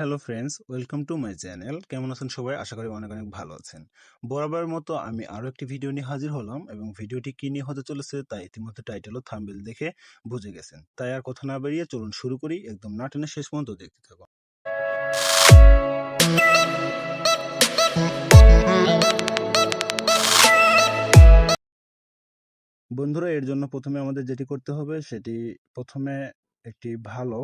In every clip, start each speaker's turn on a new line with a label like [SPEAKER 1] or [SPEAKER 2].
[SPEAKER 1] Hello friends welcome to my channel কেমন আছেন সবাই? আশা করি অনেক অনেক ভালো আছেন। বরাবরের মতো আমি আরও একটি ভিডিও নিয়ে হাজির হলাম এবং ভিডিওটি কী নিয়ে হতে চলেছে তা ইতিমধ্যে টাইটেল ও থাম্বেল দেখে বুঝে গেছেন। তাই আর কথা না বেরিয়ে চলুন শুরু করি একদম না শেষ পর্যন্ত দেখতে থাকুন। বন্ধুরা, এর জন্য প্রথমে আমাদের যেটি করতে হবে সেটি প্রথমে একটি ভালো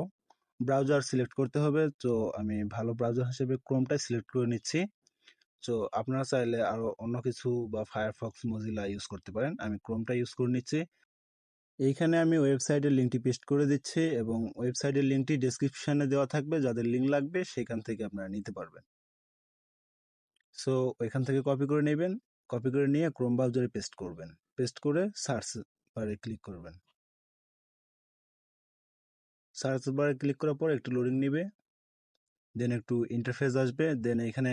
[SPEAKER 1] ব্রাউজার সিলেক্ট করতে হবে। তো আমি ভালো ব্রাউজার হিসেবে ক্রোমটাই সিলেক্ট করে নিচ্ছি। তো আপনারা চাইলে আরও অন্য কিছু বা ফায়ারফক্স মজিলা ইউজ করতে পারেন। আমি ক্রোমটা ইউজ করে নিচ্ছি। এইখানে আমি ওয়েবসাইটের লিঙ্কটি পেস্ট করে দিচ্ছি এবং ওয়েবসাইটের লিঙ্কটি ডেসক্রিপশনে দেওয়া থাকবে। যাদের লিঙ্ক লাগবে সেখান থেকে আপনারা নিতে পারবেন। সো এখান থেকে কপি করে নেবেন। কপি করে নিয়ে ক্রোম ব্রাউজারে পেস্ট করবেন। পেস্ট করে সার্চ বারে ক্লিক করবেন। সার্চ বারে ক্লিক করার পর একটু লোডিং নেবে। দেন একটু ইন্টারফেস আসবে। দেন এখানে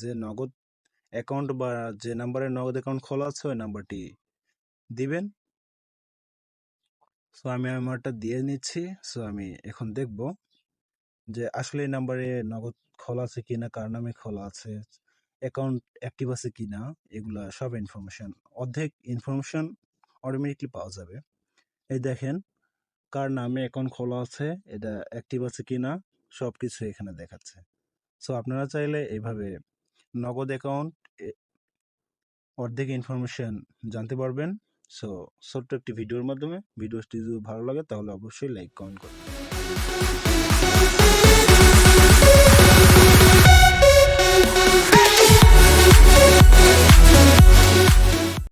[SPEAKER 1] যে নগদ অ্যাকাউন্ট বা যে নাম্বারে নগদ অ্যাকাউন্ট খোলা আছে, ওই নাম্বারটি দিবেন। সো আমি আমারটা দিয়ে নিচ্ছি। সো আমি এখন দেখব যে আসলে এই নাম্বারে নগদ খোলা আছে কিনা, কার নামে খোলা আছে অ্যাকাউন্ট অ্যাক্টিভ আছে কিনা, এগুলা সব ইনফরমেশন অর্ধেক ইনফরমেশন অটোমেটিকলি পাওয়া যাবে। এই দেখেন কার নামে অ্যাকাউন্ট খোলা আছে, এটা অ্যাক্টিভ আছে কি না সব কিছু এখানে দেখাচ্ছে। সো আপনারা চাইলে এইভাবে নগদ অ্যাকাউন্ট অর্ধেক ইনফরমেশন জানতে পারবেন। সো ছোট্ট একটি ভিডিওর মাধ্যমে ভিডিওটি যদি ভালো লাগে, তাহলে অবশ্যই লাইক কমেন্ট করবেন।